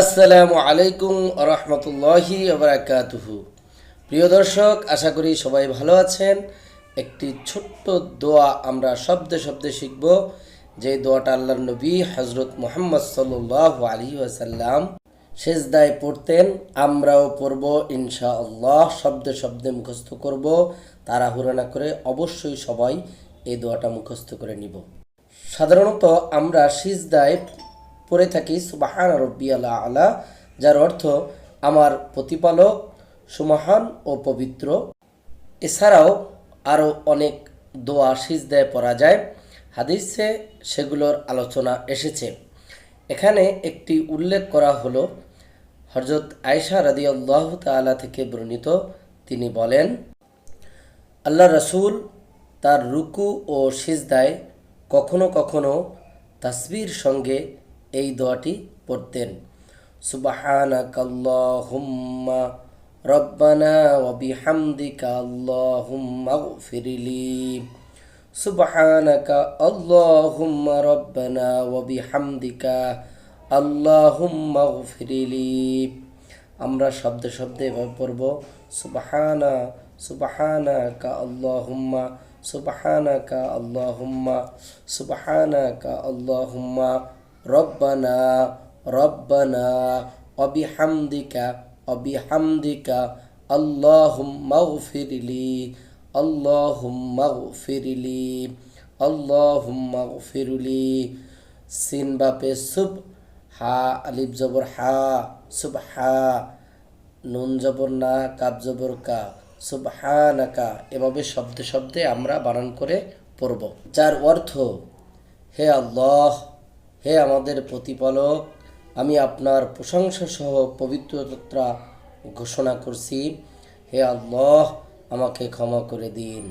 আসসালামু আলাইকুম রহমতুল্লাহি আবরাকাতুহু প্রিয় দর্শক, আশা করি সবাই ভালো আছেন। একটি ছোট্ট দোয়া আমরা শব্দে শব্দে শিখব, যে দোয়াটা আল্লাহ নবী হজরত মোহাম্মদ সাল্লাহ আলী ওয়াসাল্লাম সেজদায় পড়তেন। আমরাও পড়ব ইনশা আল্লাহ শব্দে শব্দে মুখস্থ করব, তাড়াহুড়ো না করে অবশ্যই সবাই এই দোয়াটা মুখস্থ করে নিব। সাধারণত আমরা সিজদায় পড়ে থাকি, সুবাহান রব্বি আলা, যার অর্থ আমার প্রতিপালক, সুমহান ও পবিত্র। এছাড়াও আরও অনেক দোয়া সিজদায় পড়া যায়, হাদিসে সেগুলোর আলোচনা এসেছে। এখানে একটি উল্লেখ করা হলো হজরত আয়সা রাদি আল্লাহ তালা থেকে বর্ণিত, তিনি বলেন আল্লাহ রসুল তার রুকু ও সিজদায় কখনো কখনো তাসবির সঙ্গে এই দোয়াটি পড়তেন। সুবাহানাকাল্লাহুম্মা রব্বানা ওয়া বিহামদিকা আল্লাহুম্মা গফিরলি। সুবহানাকা আল্লাহুম্মা রব্বানা ওয়া বিহামদিকা আল্লাহুম্মা গফিরলি। আমরা শব্দে শব্দে এভাবে পড়ব, সুবাহানা, সুবাহানাকা আল্লাহুম্মা সুবাহানাকা আল্লাহুম্মা সুবাহানাকা আল্লাহুম্মা। রব্বানা রব্বানা, অবিহামদিকা অবিহামদিকা, আল্লাহুম্মা গফিরলি আল্লাহুম্মা গফিরলি আল্লাহুম্মা গফিরলি। সিন বাপে সুব, হা, আলিফ জবর হা, সুব হা। নুন জবর না কাব জবর কা সুবহানাকা এভাবে শব্দে শব্দে আমরা বানান করে পড়ব। যার অর্থ, হে আল্লাহ হে আমাদের প্রতিপালক, আমি আপনার প্রশংসা সহ পবিত্রতা ঘোষণা করছি। হে আল্লাহ, আমাকে ক্ষমা করে দিন।